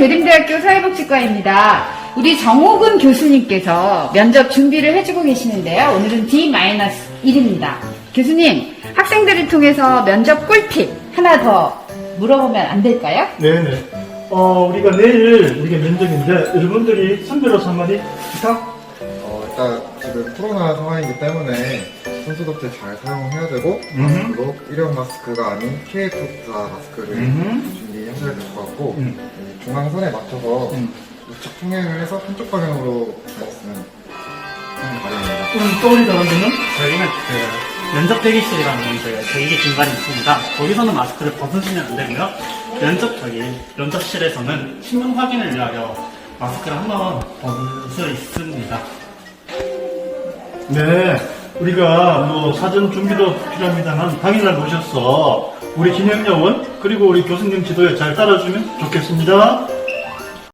대림대학교 사회복지과입니다. 우리 정호근 교수님께서 면접 준비를 해주고 계시는데요. 오늘은 D-1입니다. 교수님, 학생들을 통해서 면접 꿀팁 하나 더 물어보면 안 될까요? 네네. 어, 우리가 내일 우리가 면접인데 여러분들이 선배로서 한마디 부탁. 어, 일단 지금 코로나 상황이기 때문에 손소독제 잘 사용해야 되고 음흠. 그리고 일회용 마스크가 아닌 KF94 마스크를 음흠. 준비하셔야 될 것 같고 음. 이 중앙선에 맞춰서 음. 우측 통행을 해서 한쪽 방향으로 하는 바람입니다. 음, 떠올리 다른 분은? 저희는 그 면접 대기실이라는 저희가 대기 중간에 있습니다. 거기서는 마스크를 벗으시면 안 되고요. 면접 저기 면접실에서는 신분 확인을 위하여 마스크를 한번 벗을 수 있습니다. 네. 우리가 뭐 사전 준비도 필요합니다만 당일날 모셔서 우리 진행요원 그리고 우리 교수님 지도에 잘 따라주면 좋겠습니다.